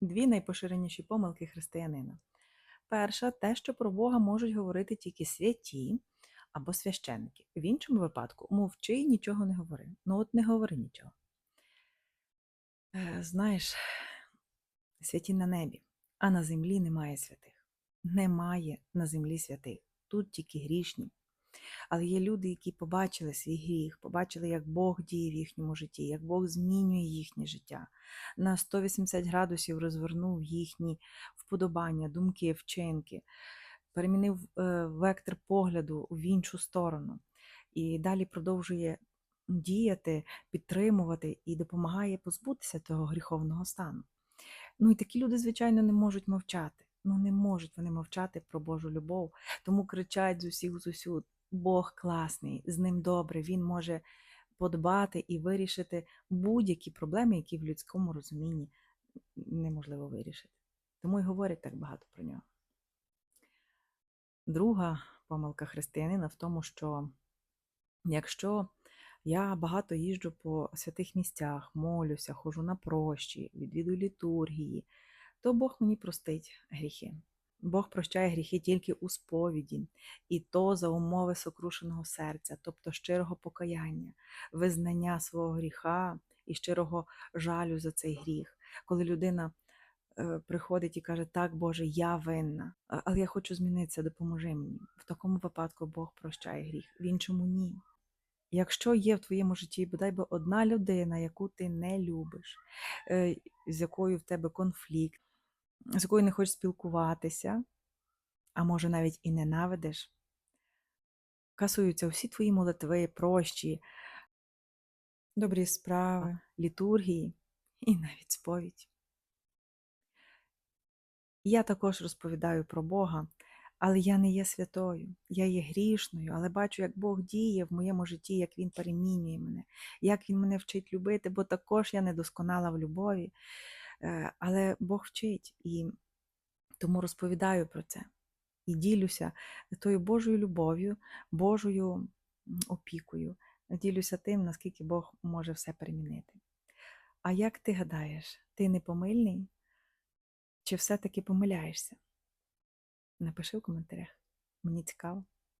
Дві найпоширеніші помилки християнина. Перша те, що про Бога можуть говорити тільки святі або священники. В іншому випадку мовчи і нічого не говори. Ну от не говори нічого. Е, Знаєш, святі на небі, а на землі немає святих. Немає на землі святих. Тут тільки грішні. Але є люди, які побачили свій гріх, побачили, як Бог діє в їхньому житті, як Бог змінює їхнє життя. На 180 градусів розвернув їхні вподобання, думки, вчинки, перемінив е, вектор погляду в іншу сторону. І далі продовжує діяти, підтримувати і допомагає позбутися того гріховного стану. Ну і такі люди, звичайно, не можуть мовчати. Ну не можуть вони мовчати про Божу любов, тому кричать з усіх з усюд. Бог класний, з ним добре, він може подбати і вирішити будь-які проблеми, які в людському розумінні неможливо вирішити. Тому й говорять так багато про нього. Друга помилка християнина в тому, що якщо я багато їжджу по святих місцях, молюся, ходжу на прощі, відвідую літургії, то Бог мені простить гріхи. Бог прощає гріхи тільки у сповіді, і то за умови сокрушеного серця, тобто щирого покаяння, визнання свого гріха і щирого жалю за цей гріх. Коли людина е, приходить і каже, так, Боже, я винна, але я хочу змінитися, допоможи мені. В такому випадку Бог прощає гріх, в іншому ні. Якщо є в твоєму житті бодай би одна людина, яку ти не любиш, е, з якою в тебе конфлікт, з якою не хочеш спілкуватися, а може навіть і ненавидиш, касуються всі твої молитви, прощі, добрі справи, літургії і навіть сповідь. Я також розповідаю про Бога, але я не є святою, я є грішною, але бачу, як Бог діє в моєму житті, як Він перемінює мене, як Він мене вчить любити, бо також я недосконала в любові. Е, Але Бог вчить і тому розповідаю про це і ділюся тою Божою любов'ю, Божою опікою. Ділюся тим, наскільки Бог може все перемінити. А як ти гадаєш, ти непомильний? Чи все-таки помиляєшся? Напиши в коментарях. Мені цікаво.